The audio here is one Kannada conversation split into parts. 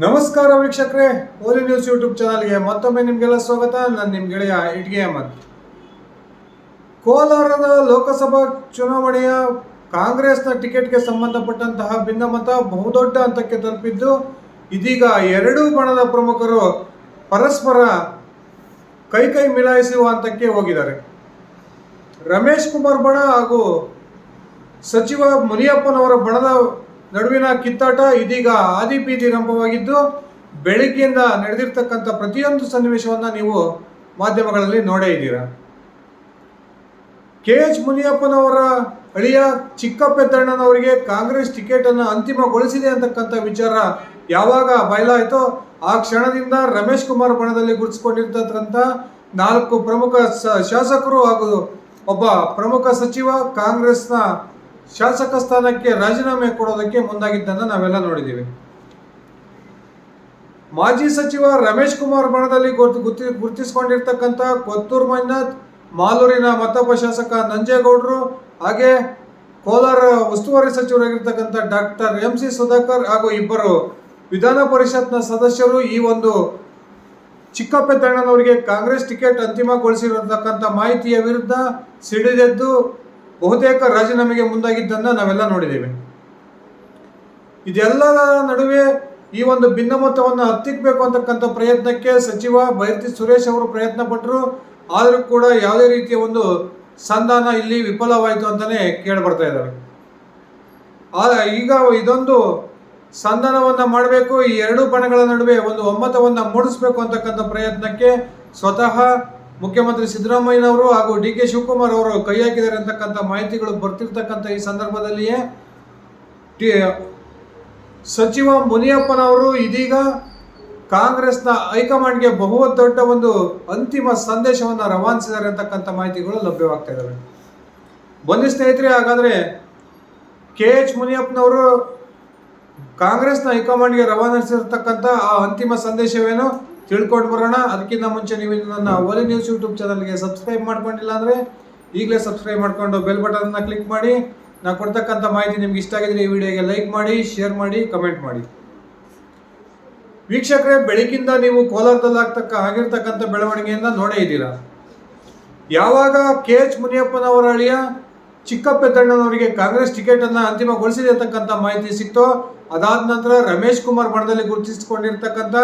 ನಮಸ್ಕಾರ ವೀಕ್ಷಕರೇ, ಓಲಿ ನ್ಯೂಸ್ ಯೂಟ್ಯೂಬ್ ಚಾನಲ್ಗೆ ಮತ್ತೊಮ್ಮೆ ನಿಮಗೆಲ್ಲ ಸ್ವಾಗತ. ನಾನು ನಿಮ್ಮ ಗೆಳೆಯ ಇಟ್ಗೆ ಅಹಮದ್. ಕೋಲಾರದ ಲೋಕಸಭಾ ಚುನಾವಣೆಯ ಕಾಂಗ್ರೆಸ್ನ ಟಿಕೆಟ್ಗೆ ಸಂಬಂಧಪಟ್ಟಂತಹ ಭಿನ್ನಮತ ಬಹುದೊಡ್ಡ ಹಂತಕ್ಕೆ ತಲುಪಿದ್ದು, ಇದೀಗ ಎರಡೂ ಬಣದ ಪ್ರಮುಖರು ಪರಸ್ಪರ ಕೈ ಕೈ ಮಿಲಾಯಿಸುವ ಹಂತಕ್ಕೆ ಹೋಗಿದ್ದಾರೆ. ರಮೇಶ್ ಕುಮಾರ್ ಬಣ ಹಾಗೂ ಸಚಿವ ಮುನಿಯಪ್ಪನವರ ಬಣದ ನಡುವಿನ ಕಿತ್ತಾಟ ಇದೀಗ ಆದಿಪೀದಿ ರಂಭವಾಗಿದ್ದು, ಬೆಳಗ್ಗೆಯಿಂದ ನಡೆದಿರ್ತಕ್ಕಂಥ ಪ್ರತಿಯೊಂದು ಸನ್ನಿವೇಶವನ್ನ ನೀವು ಮಾಧ್ಯಮಗಳಲ್ಲಿ ನೋಡೇ ಇದ್ದೀರಾ? ಕೆ ಎಚ್ ಮುನಿಯಪ್ಪನವರ ಅಳಿಯ ಚಿಕ್ಕಪ್ಪೆದ್ದಣ್ಣನವರಿಗೆ ಕಾಂಗ್ರೆಸ್ ಟಿಕೆಟ್ ಅನ್ನು ಅಂತಿಮಗೊಳಿಸಿದೆ ಅಂತಕ್ಕಂಥ ವಿಚಾರ ಯಾವಾಗ ಬಯಲಾಯಿತೋ, ಆ ಕ್ಷಣದಿಂದ ರಮೇಶ್ ಕುಮಾರ್ ಬಣದಲ್ಲಿ ಗುರುತಿಸಿಕೊಂಡಿರ್ತಕ್ಕಂಥ ನಾಲ್ಕು ಪ್ರಮುಖ ಶಾಸಕರು ಹಾಗೂ ಒಬ್ಬ ಪ್ರಮುಖ ಸಚಿವ ಕಾಂಗ್ರೆಸ್ನ ಶಾಸಕ ಸ್ಥಾನಕ್ಕೆ ರಾಜೀನಾಮೆ ಕೊಡೋದಕ್ಕೆ ಮುಂದಾಗಿದ್ದನ್ನು ನಾವೆಲ್ಲ ನೋಡಿದ್ದೀವಿ. ಮಾಜಿ ಸಚಿವ ರಮೇಶ್ ಕುಮಾರ್ ಬಣದಲ್ಲಿ ಗುರ್ತು ಗುರ್ತಿ ಗುರುತಿಸಿಕೊಂಡಿರ್ತಕ್ಕಂಥ ಕೊತ್ತೂರು ಮಂಜುನಾಥ್ ಮಾಲೂರಿನ ಮತ್ತೊಬ್ಬ ಶಾಸಕ ನಂಜೇಗೌಡರು, ಹಾಗೆ ಕೋಲಾರ ಉಸ್ತುವಾರಿ ಸಚಿವರಾಗಿರ್ತಕ್ಕಂಥ ಡಾಕ್ಟರ್ ಎಂ ಸಿ ಸುಧಾಕರ್ ಹಾಗೂ ಇಬ್ಬರು ವಿಧಾನ ಪರಿಷತ್ನ ಸದಸ್ಯರು ಈ ಒಂದು ಚಿಕ್ಕಪೆದ್ದಣ್ಣನವರಿಗೆ ಕಾಂಗ್ರೆಸ್ ಟಿಕೆಟ್ ಅಂತಿಮಗೊಳಿಸಿರತಕ್ಕಂಥ ಮಾಹಿತಿಯ ವಿರುದ್ಧ ಸಿಡಿದೆದ್ದು ಬಹುತೇಕ ರಾಜೀನಾಮೆಗೆ ಮುಂದಾಗಿದ್ದನ್ನು ನಾವೆಲ್ಲ ನೋಡಿದ್ದೇವೆ. ಇದೆಲ್ಲದ ನಡುವೆ ಈ ಒಂದು ಭಿನ್ನಮತವನ್ನು ಹತ್ತಿಕ್ಕಬೇಕು ಅಂತಕ್ಕಂಥ ಪ್ರಯತ್ನಕ್ಕೆ ಸಚಿವ ಬೈರತಿ ಸುರೇಶ್ ಅವರು ಪ್ರಯತ್ನ ಪಟ್ಟರು ಆದರೂ ಕೂಡ ಯಾವುದೇ ರೀತಿಯ ಒಂದು ಸಂಧಾನ ಇಲ್ಲಿ ವಿಫಲವಾಯಿತು ಅಂತಾನೆ ಕೇಳಿಬರ್ತಾ ಇದ್ದಾರೆ. ಆ- ಈಗ ಇದೊಂದು ಸಂಧಾನವನ್ನ ಮಾಡಬೇಕು. ಈ ಎರಡು ಬಣಗಳ ನಡುವೆ ಒಂದು ಒಮ್ಮತವನ್ನ ಮೂಡಿಸಬೇಕು ಅಂತಕ್ಕಂಥ ಪ್ರಯತ್ನಕ್ಕೆ ಸ್ವತಃ ಮುಖ್ಯಮಂತ್ರಿ ಸಿದ್ದರಾಮಯ್ಯನವರು ಹಾಗೂ ಡಿ ಕೆ ಶಿವಕುಮಾರ್ ಅವರು ಕೈ ಹಾಕಿದ್ದಾರೆ ಅಂತಕ್ಕಂಥ ಮಾಹಿತಿಗಳು ಬರ್ತಿರ್ತಕ್ಕಂಥ ಈ ಸಂದರ್ಭದಲ್ಲಿಯೇ ಟಿ- ಸಚಿವ ಮುನಿಯಪ್ಪನವರು ಇದೀಗ ಕಾಂಗ್ರೆಸ್ನ ಹೈಕಮಾಂಡ್ಗೆ ಬಹು ದೊಡ್ಡ ಒಂದು ಅಂತಿಮ ಸಂದೇಶವನ್ನು ರವಾನಿಸಿದ್ದಾರೆ ಅಂತಕ್ಕಂಥ ಮಾಹಿತಿಗಳು ಲಭ್ಯವಾಗ್ತಾ ಇದ್ದಾವೆ. ಬನ್ನಿ ಸ್ನೇಹಿತರೆ, ಹಾಗಾದ್ರೆ ಕೆ ಎಚ್ ಮುನಿಯಪ್ಪನವರು ಕಾಂಗ್ರೆಸ್ನ ಹೈಕಮಾಂಡ್ಗೆ ರವಾನಿಸಿರ್ತಕ್ಕಂಥ ಆ ಅಂತಿಮ ಸಂದೇಶವೇನು? ತಿಳ್ಕೊಂಡು ಬರೋಣ. ಅದಕ್ಕಿಂತ ಮುಂಚೆ ನೀವು ನನ್ನ ಓಲಿ ನ್ಯೂಸ್ ಯೂಟ್ಯೂಬ್ ಚಾನಲ್ಗೆ ಸಬ್ಸ್ಕ್ರೈಬ್ ಮಾಡ್ಕೊಂಡಿಲ್ಲ ಅಂದರೆ ಈಗಲೇ ಸಬ್ಸ್ಕ್ರೈಬ್ ಮಾಡಿಕೊಂಡು ಬೆಲ್ ಬಟನ್ನ ಕ್ಲಿಕ್ ಮಾಡಿ. ನಾ ಕೊಡ್ತಕ್ಕಂಥ ಮಾಹಿತಿ ನಿಮ್ಗೆ ಇಷ್ಟ ಆಗಿದ್ರೆ ಈ ವಿಡಿಯೋಗೆ ಲೈಕ್ ಮಾಡಿ ಶೇರ್ ಮಾಡಿ ಕಮೆಂಟ್ ಮಾಡಿ. ವೀಕ್ಷಕರೇ ಬೆಳಗಿಂದ ನೀವು ಕೋಲಾರದಲ್ಲಿ ಆಗ್ತಕ್ಕ ಆಗಿರ್ತಕ್ಕಂಥ ಬೆಳವಣಿಗೆಯಿಂದ ನೋಡೇ ಇದ್ದೀರಾ? ಯಾವಾಗ ಕೆ ಎಚ್ ಮುನಿಯಪ್ಪನವರ ಅಳಿಯ ಚಿಕ್ಕಪೆದ್ದಣ್ಣನವರಿಗೆ ಕಾಂಗ್ರೆಸ್ ಟಿಕೆಟ್ ಅನ್ನ ಅಂತಿಮಗೊಳಿಸಿದೆ ಅಂತಕ್ಕಂಥ ಮಾಹಿತಿ ಸಿಕ್ತು, ಅದಾದ ನಂತರ ರಮೇಶ್ ಕುಮಾರ್ ಬಣದಲ್ಲಿ ಗುರುತಿಸಿಕೊಂಡಿರ್ತಕ್ಕಂಥ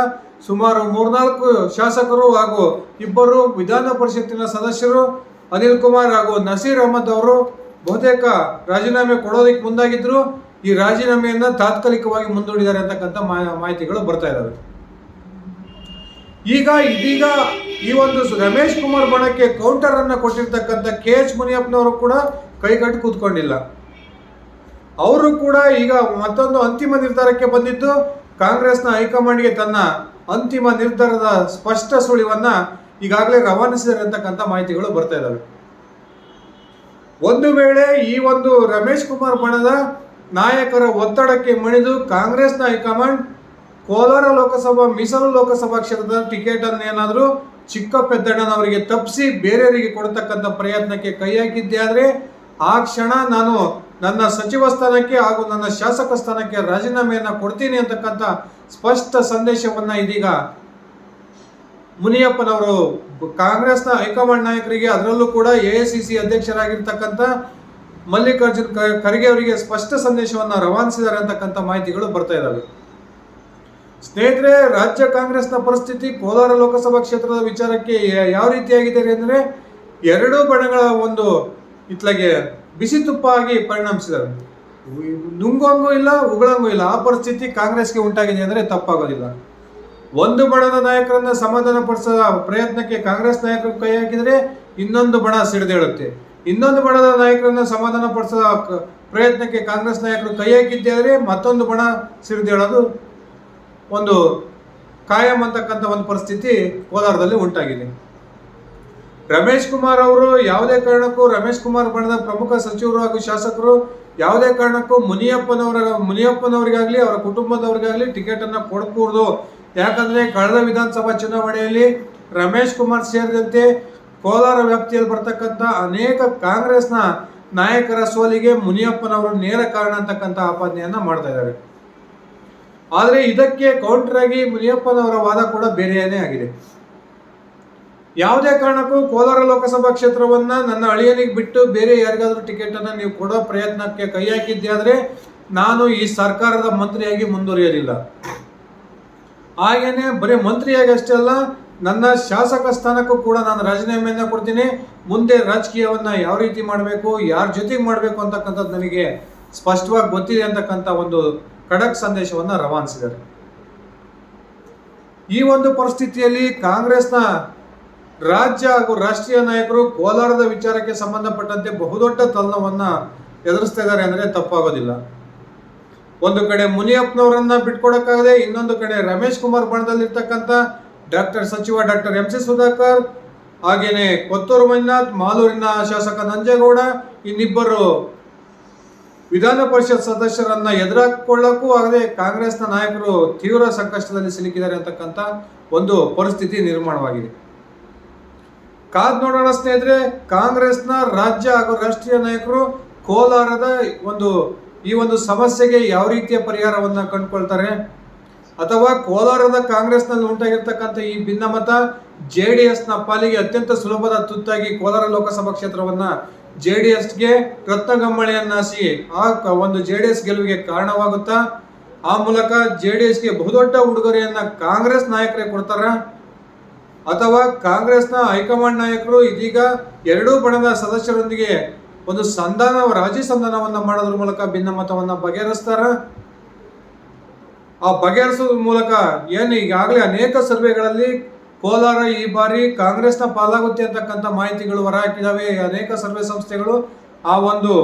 ಸುಮಾರು ಮೂರ್ನಾಲ್ಕು ಶಾಸಕರು ಹಾಗೂ ಇಬ್ಬರು ವಿಧಾನ ಪರಿಷತ್ತಿನ ಸದಸ್ಯರು ಅನಿಲ್ ಕುಮಾರ್ ಹಾಗೂ ನಸೀರ್ ಅಹಮದ್ ಅವರು ಬಹುತೇಕ ರಾಜೀನಾಮೆ ಕೊಡೋದಕ್ಕೆ ಮುಂದಾಗಿದ್ರು. ಈ ರಾಜೀನಾಮೆಯನ್ನ ತಾತ್ಕಾಲಿಕವಾಗಿ ಮುಂದೂಡಿದ್ದಾರೆ ಅಂತಕ್ಕಂಥ ಮಾಹಿತಿಗಳು ಬರ್ತಾ ಇದ್ದಾವೆ ಈಗ ಇದೀಗ ಈ ಒಂದು ರಮೇಶ್ ಕುಮಾರ್ ಬಣಕ್ಕೆ ಕೌಂಟರ್ ಅನ್ನ ಕೊಟ್ಟಿರ್ತಕ್ಕಂಥ ಕೆ ಎಚ್ ಮುನಿಯಪ್ಪನವರು ಕೂಡ ಕೈಗಟ್ಟು ಕೂತ್ಕೊಂಡಿಲ್ಲ. ಅವರು ಕೂಡ ಈಗ ಮತ್ತೊಂದು ಅಂತಿಮ ನಿರ್ಧಾರಕ್ಕೆ ಬಂದಿದ್ದು ಕಾಂಗ್ರೆಸ್ನ ಹೈಕಮಾಂಡ್ಗೆ ತನ್ನ ಅಂತಿಮ ನಿರ್ಧಾರದ ಸ್ಪಷ್ಟ ಸುಳಿವನ್ನು ಈಗಾಗಲೇ ರವಾನಿಸಿದ್ದಾರೆ ಅಂತಕ್ಕಂಥ ಮಾಹಿತಿಗಳು ಬರ್ತಾ ಇದ್ದಾವೆ ಒಂದು ವೇಳೆ ಈ ಒಂದು ರಮೇಶ್ ಕುಮಾರ್ ಬಣದ ನಾಯಕರ ಒತ್ತಡಕ್ಕೆ ಮಣಿದು ಕಾಂಗ್ರೆಸ್ನ ಹೈಕಮಾಂಡ್ ಕೋಲಾರ ಲೋಕಸಭಾ, ಮೀಸಲು ಲೋಕಸಭಾ ಕ್ಷೇತ್ರದ ಟಿಕೆಟ್ ಚಿಕ್ಕ ಪೆದ್ದಣ್ಣನವರಿಗೆ ತಪ್ಪಿಸಿ ಬೇರೆಯವರಿಗೆ ಕೊಡತಕ್ಕಂಥ ಪ್ರಯತ್ನಕ್ಕೆ ಕೈ ಹಾಕಿದ್ದೆ ಆದರೆ ಆ ಕ್ಷಣ ನಾನು ನನ್ನ ಸಚಿವ ಸ್ಥಾನಕ್ಕೆ ಹಾಗೂ ನನ್ನ ಶಾಸಕ ಸ್ಥಾನಕ್ಕೆ ರಾಜೀನಾಮೆಯನ್ನು ಕೊಡ್ತೀನಿ ಅಂತಕ್ಕಂಥ ಸ್ಪಷ್ಟ ಸಂದೇಶವನ್ನ ಇದೀಗ ಮುನಿಯಪ್ಪನವರು ಕಾಂಗ್ರೆಸ್ನ ಹೈಕಮಾಂಡ್ ನಾಯಕರಿಗೆ ಅದರಲ್ಲೂ ಕೂಡ ಎ ಐ ಸಿ ಸಿ ಅಧ್ಯಕ್ಷರಾಗಿರ್ತಕ್ಕಂಥ ಮಲ್ಲಿಕಾರ್ಜುನ್ ಖರ್ಗೆ ಅವರಿಗೆ ಸ್ಪಷ್ಟ ಸಂದೇಶವನ್ನು ರವಾನಿಸಿದ್ದಾರೆ ಅಂತಕ್ಕಂಥ ಮಾಹಿತಿಗಳು ಬರ್ತಾ ಇದ್ದಾವೆ. ಸ್ನೇಹಿತರೆ, ರಾಜ್ಯ ಕಾಂಗ್ರೆಸ್ನ ಪರಿಸ್ಥಿತಿ ಕೋಲಾರ ಲೋಕಸಭಾ ಕ್ಷೇತ್ರದ ವಿಚಾರಕ್ಕೆ ಯಾವ ರೀತಿಯಾಗಿದೆ ಅಂದರೆ ಎರಡೂ ಬಣಗಳ ಒಂದು ಇತ್ಲಾಗೆ ಬಿಸಿ ತುಪ್ಪ ಆಗಿ ಪರಿಣಮಿಸಿದ್ದಾರೆ ನುಂಗಂಗೂ ಇಲ್ಲ, ಉಗಳಂಗೂ ಇಲ್ಲ. ಆ ಪರಿಸ್ಥಿತಿ ಕಾಂಗ್ರೆಸ್ಗೆ ಉಂಟಾಗಿದೆ ಅಂದರೆ ತಪ್ಪಾಗೋದಿಲ್ಲ. ಒಂದು ಬಣದ ನಾಯಕರನ್ನ ಸಮಾಧಾನ ಪಡಿಸೋ ಪ್ರಯತ್ನಕ್ಕೆ ಕಾಂಗ್ರೆಸ್ ನಾಯಕರು ಕೈ ಹಾಕಿದರೆ ಇನ್ನೊಂದು ಬಣ ಸಿಡಿದೇಳುತ್ತೆ. ಇನ್ನೊಂದು ಬಣದ ನಾಯಕರನ್ನ ಸಮಾಧಾನ ಪಡಿಸೋ ಪ್ರಯತ್ನಕ್ಕೆ ಕಾಂಗ್ರೆಸ್ ನಾಯಕರು ಕೈ ಆದರೆ ಮತ್ತೊಂದು ಬಣ ಸಿಡಿದೇಳೋದು ಒಂದು ಕಾಯಂ ಅಂತಕ್ಕಂಥ ಒಂದು ಪರಿಸ್ಥಿತಿ ಕೋಲಾರದಲ್ಲಿ ಉಂಟಾಗಿದೆ. ರಮೇಶ್ ಕುಮಾರ್ ಅವರು ಯಾವುದೇ ಕಾರಣಕ್ಕೂ ರಮೇಶ್ ಕುಮಾರ್ ಬಣದ ಪ್ರಮುಖ ಸಚಿವರು ಹಾಗೂ ಶಾಸಕರು ಯಾವುದೇ ಕಾರಣಕ್ಕೂ ಮುನಿಯಪ್ಪನವರ, ಮುನಿಯಪ್ಪನವರಿಗಾಗಲಿ, ಅವರ ಕುಟುಂಬದವರಿಗಾಗಲಿ ಟಿಕೆಟ್ ಅನ್ನ ಕೊಡಕೂಡದು ಯಾಕಂದ್ರೆ ಕಳೆದ ವಿಧಾನಸಭಾ ಚುನಾವಣೆಯಲ್ಲಿ ರಮೇಶ್ ಕುಮಾರ್ ಸೇರಿದಂತೆ ಕೋಲಾರ ವ್ಯಾಪ್ತಿಯಲ್ಲಿ ಬರ್ತಕ್ಕಂಥ ಅನೇಕ ಕಾಂಗ್ರೆಸ್ನ ನಾಯಕರ ಸೋಲಿಗೆ ಮುನಿಯಪ್ಪನವರು ನೇರ ಕಾರಣ ಅಂತಕ್ಕಂಥ ಆಪಾದನೆಯನ್ನ ಮಾಡ್ತಾ ಇದ್ದಾರೆ. ಆದರೆ ಇದಕ್ಕೆ ಕೌಂಟರ್ ಆಗಿ ಮುನಿಯಪ್ಪನವರ ವಾದ ಕೂಡ ಬೇರೆಯೇ ಆಗಿದೆ. ಯಾವುದೇ ಕಾರಣಕ್ಕೂ ಕೋಲಾರ ಲೋಕಸಭಾ ಕ್ಷೇತ್ರವನ್ನ ನನ್ನ ಅಳಿಯನಿಗೆ ಬಿಟ್ಟು ಬೇರೆ ಯಾರಿಗಾದ್ರೂ ಟಿಕೆಟ್ ಅನ್ನ ನೀವು ಕೊಡೋ ಪ್ರಯತ್ನಕ್ಕೆ ಕೈ ಹಾಕಿದ್ದೆ ನಾನು ಈ ಸರ್ಕಾರದ ಮಂತ್ರಿಯಾಗಿ ಮುಂದುವರಿಯಲಿಲ್ಲ. ಹಾಗೇನೆ ಬರೀ ಮಂತ್ರಿಯಾಗಿ ಅಷ್ಟೇ ಅಲ್ಲ, ನನ್ನ ಶಾಸಕ ಸ್ಥಾನಕ್ಕೂ ಕೂಡ ನಾನು ರಾಜೀನಾಮೆಯನ್ನ ಕೊಡ್ತೀನಿ. ಮುಂದೆ ರಾಜಕೀಯವನ್ನ ಯಾವ ರೀತಿ ಮಾಡಬೇಕು, ಯಾರ ಜೊತೆಗೆ ಮಾಡಬೇಕು ಅಂತಕ್ಕಂಥದ್ದು ನನಗೆ ಸ್ಪಷ್ಟವಾಗಿ ಗೊತ್ತಿದೆ ಅಂತಕ್ಕಂಥ ಒಂದು ಖಡಕ್ ಸಂದೇಶವನ್ನ ರವಾನಿಸಿದ್ದಾರೆ. ಈ ಒಂದು ಪರಿಸ್ಥಿತಿಯಲ್ಲಿ ಕಾಂಗ್ರೆಸ್ನ ರಾಜ್ಯ ಹಾಗೂ ರಾಷ್ಟ್ರೀಯ ನಾಯಕರು ಕೋಲಾರದ ವಿಚಾರಕ್ಕೆ ಸಂಬಂಧಪಟ್ಟಂತೆ ಬಹುದೊಡ್ಡ ತಲ್ಲವನ್ನ ಎದುರಿಸ್ತಾ ಇದ್ದಾರೆ ಅಂದ್ರೆ ತಪ್ಪಾಗೋದಿಲ್ಲ. ಒಂದು ಕಡೆ ಮುನಿಯಪ್ಪನವರನ್ನ ಬಿಟ್ಕೊಡಕ್ಕಾಗದೆ, ಇನ್ನೊಂದು ಕಡೆ ರಮೇಶ್ ಕುಮಾರ್ ಬಣದಲ್ಲಿರ್ತಕ್ಕಂಥ ಡಾಕ್ಟರ್ ಸಚಿವ ಡಾಕ್ಟರ್ ಎಂ ಸಿ ಸುಧಾಕರ್, ಹಾಗೇನೆ ಕೊತ್ತೂರು ಮಂಜುನಾಥ್, ಮಾಲೂರಿನ ಶಾಸಕ ನಂಜೇಗೌಡ, ಇನ್ನಿಬ್ಬರು ವಿಧಾನ ಪರಿಷತ್ ಸದಸ್ಯರನ್ನ ಎದುರಾಕೊಳ್ಳಕ್ಕೂ ಆಗದೆ ಕಾಂಗ್ರೆಸ್ನ ನಾಯಕರು ತೀವ್ರ ಸಂಕಷ್ಟದಲ್ಲಿ ಸಿಲುಕಿದ್ದಾರೆ ಅಂತಕ್ಕಂಥ ಒಂದು ಪರಿಸ್ಥಿತಿ ನಿರ್ಮಾಣವಾಗಿದೆ. ಕಾದ್ ನೋಡೋಣ ಸ್ನೇಹಿತರೆ, ಕಾಂಗ್ರೆಸ್ನ ರಾಜ್ಯ ಹಾಗೂ ರಾಷ್ಟ್ರೀಯ ನಾಯಕರು ಕೋಲಾರದ ಒಂದು, ಈ ಒಂದು ಸಮಸ್ಯೆಗೆ ಯಾವ ರೀತಿಯ ಪರಿಹಾರವನ್ನು ಕಂಡುಕೊಳ್ತಾರೆ? ಅಥವಾ ಕೋಲಾರದ ಕಾಂಗ್ರೆಸ್ನಲ್ಲಿ ಉಂಟಾಗಿರ್ತಕ್ಕಂಥ ಈ ಭಿನ್ನಮತ ಜೆ ಡಿ ಎಸ್ನ ಪಾಲಿಗೆ ಅತ್ಯಂತ ಸುಲಭದ ತುತ್ತಾಗಿ ಕೋಲಾರ ಲೋಕಸಭಾ ಕ್ಷೇತ್ರವನ್ನ ಜೆ ಡಿ ಎಸ್ಗೆ ರತ್ನಗಂಬಳಿಯನ್ನಾಸಿ ಆ ಒಂದು ಜೆ ಡಿ ಎಸ್ ಗೆಲುವಿಗೆ ಕಾರಣವಾಗುತ್ತಾ, ಆ ಮೂಲಕ ಜೆ ಡಿ ಎಸ್ಗೆ ಬಹುದೊಡ್ಡ ಉಡುಗೊರೆಯನ್ನು ಕಾಂಗ್ರೆಸ್ ನಾಯಕರೇ ಕೊಡ್ತಾರ? ಅಥವಾ ಕಾಂಗ್ರೆಸ್ನ ಹೈಕಮಾಂಡ್ ನಾಯಕರು ಇದೀಗ ಎರಡೂ ಬಣದ ಸದಸ್ಯರೊಂದಿಗೆ ಒಂದು ಸಂಧಾನ, ರಾಜಿ ಸಂಧಾನವನ್ನು ಮಾಡೋದ್ರ ಮೂಲಕ ಭಿನ್ನಮತವನ್ನು ಬಗೆಹರಿಸ್ತಾರ. ಆ ಬಗೆಹರಿಸೋದ್ರ ಮೂಲಕ ಏನು ಈಗಾಗಲೇ ಅನೇಕ ಸರ್ವೆಗಳಲ್ಲಿ ಕೋಲಾರ ಈ ಬಾರಿ ಕಾಂಗ್ರೆಸ್ನ ಪಾಲಾಗುತ್ತೆ ಅಂತಕ್ಕಂಥ ಮಾಹಿತಿಗಳು ಹೊರಹಾಕಿದಾವೆ ಅನೇಕ ಸರ್ವೆ ಸಂಸ್ಥೆಗಳು ಆ ಒಂದು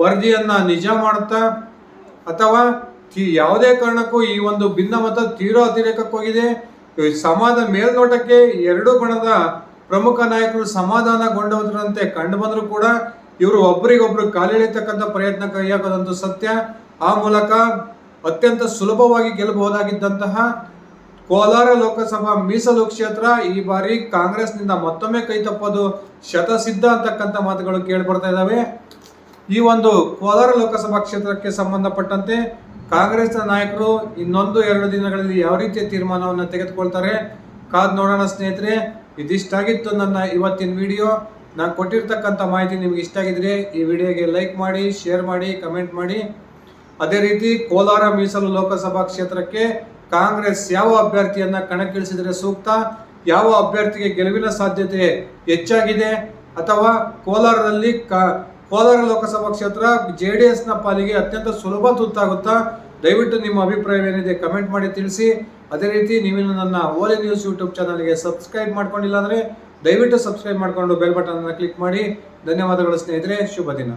ವರದಿಯನ್ನು ನಿಜ ಮಾಡುತ್ತಾ ಅಥವಾ ಯಾವುದೇ ಕಾರಣಕ್ಕೂ ಈ ಒಂದು ಭಿನ್ನಮತ ಅತಿರೇಕಕ್ಕೆ ಸಮಾಧ ಮೇಲ್ನೋಟಕ್ಕೆ ಎರಡೂ ಬಣದ ಪ್ರಮುಖ ನಾಯಕರು ಸಮಾಧಾನಗೊಂಡವರಂತೆ ಕಂಡು ಬಂದರೂ ಕೂಡ ಇವರು ಒಬ್ಬರಿಗೊಬ್ರು ಕಾಲಿಳಿತಕ್ಕಂಥ ಪ್ರಯತ್ನ ಕೈಯಾಗದಂತೂ ಸತ್ಯ. ಆ ಮೂಲಕ ಅತ್ಯಂತ ಸುಲಭವಾಗಿ ಗೆಲ್ಲಬಹುದಾಗಿದ್ದಂತಹ ಕೋಲಾರ ಲೋಕಸಭಾ ಮೀಸಲು ಕ್ಷೇತ್ರ ಈ ಬಾರಿ ಕಾಂಗ್ರೆಸ್ನಿಂದ ಮತ್ತೊಮ್ಮೆ ಕೈ ತಪ್ಪೋದು ಶತಸಿದ್ಧ ಅಂತಕ್ಕಂಥ ಮಾತುಗಳು ಕೇಳಿ ಬರ್ತಾ ಇದ್ದಾವೆ. ಈ ಒಂದು ಕೋಲಾರ ಲೋಕಸಭಾ ಕ್ಷೇತ್ರಕ್ಕೆ ಸಂಬಂಧಪಟ್ಟಂತೆ ಕಾಂಗ್ರೆಸ್ನ ನಾಯಕರು ಇನ್ನೊಂದು ಎರಡು ದಿನಗಳಲ್ಲಿ ಯಾವ ರೀತಿಯ ತೀರ್ಮಾನವನ್ನು ತೆಗೆದುಕೊಳ್ತಾರೆ? ಕಾದ್ ನೋಡೋಣ ಸ್ನೇಹಿತರೆ. ಇದಿಷ್ಟಾಗಿತ್ತು ನನ್ನ ಇವತ್ತಿನ ವಿಡಿಯೋ. ನಾನು ಕೊಟ್ಟಿರ್ತಕ್ಕಂಥ ಮಾಹಿತಿ ನಿಮ್ಗೆ ಇಷ್ಟ ಆಗಿದ್ರೆ ಈ ವಿಡಿಯೋಗೆ ಲೈಕ್ ಮಾಡಿ, ಶೇರ್ ಮಾಡಿ, ಕಮೆಂಟ್ ಮಾಡಿ. ಅದೇ ರೀತಿ ಕೋಲಾರ ಮೀಸಲು ಲೋಕಸಭಾ ಕ್ಷೇತ್ರಕ್ಕೆ ಕಾಂಗ್ರೆಸ್ ಯಾವ ಅಭ್ಯರ್ಥಿಯನ್ನ ಕಣಕ್ಕಿಳಿಸಿದರೆ ಸೂಕ್ತ? ಯಾವ ಅಭ್ಯರ್ಥಿಗೆ ಗೆಲುವಿನ ಸಾಧ್ಯತೆ ಹೆಚ್ಚಾಗಿದೆ? ಅಥವಾ ಕೋಲಾರದಲ್ಲಿ ಕ- ಕೋಲಾರ ಲೋಕಸಭಾ ಕ್ಷೇತ್ರ ಜೆ ಡಿ ಎಸ್ನ ಪಾಲಿಗೆ ಅತ್ಯಂತ ಸುಲಭ ತುತ್ತಾಗುತ್ತಾ ದಯವಿಟ್ಟು ನಿಮ್ಮ ಅಭಿಪ್ರಾಯವೇನಿದೆ ಕಮೆಂಟ್ ಮಾಡಿ ತಿಳಿಸಿ. ಅದೇ ರೀತಿ ನೀವಿನ್ನು ನನ್ನ ಓಲೆ ನ್ಯೂಸ್ ಯೂಟ್ಯೂಬ್ ಚಾನಲ್ಗೆ ಸಬ್ಸ್ಕ್ರೈಬ್ ಮಾಡ್ಕೊಂಡಿಲ್ಲ ಅಂದರೆ ದಯವಿಟ್ಟು ಸಬ್ಸ್ಕ್ರೈಬ್ ಮಾಡಿಕೊಂಡು ಬೆಲ್ ಬಟನ್ ಕ್ಲಿಕ್ ಮಾಡಿ. ಧನ್ಯವಾದಗಳು ಸ್ನೇಹಿತರೆ, ಶುಭ ದಿನ.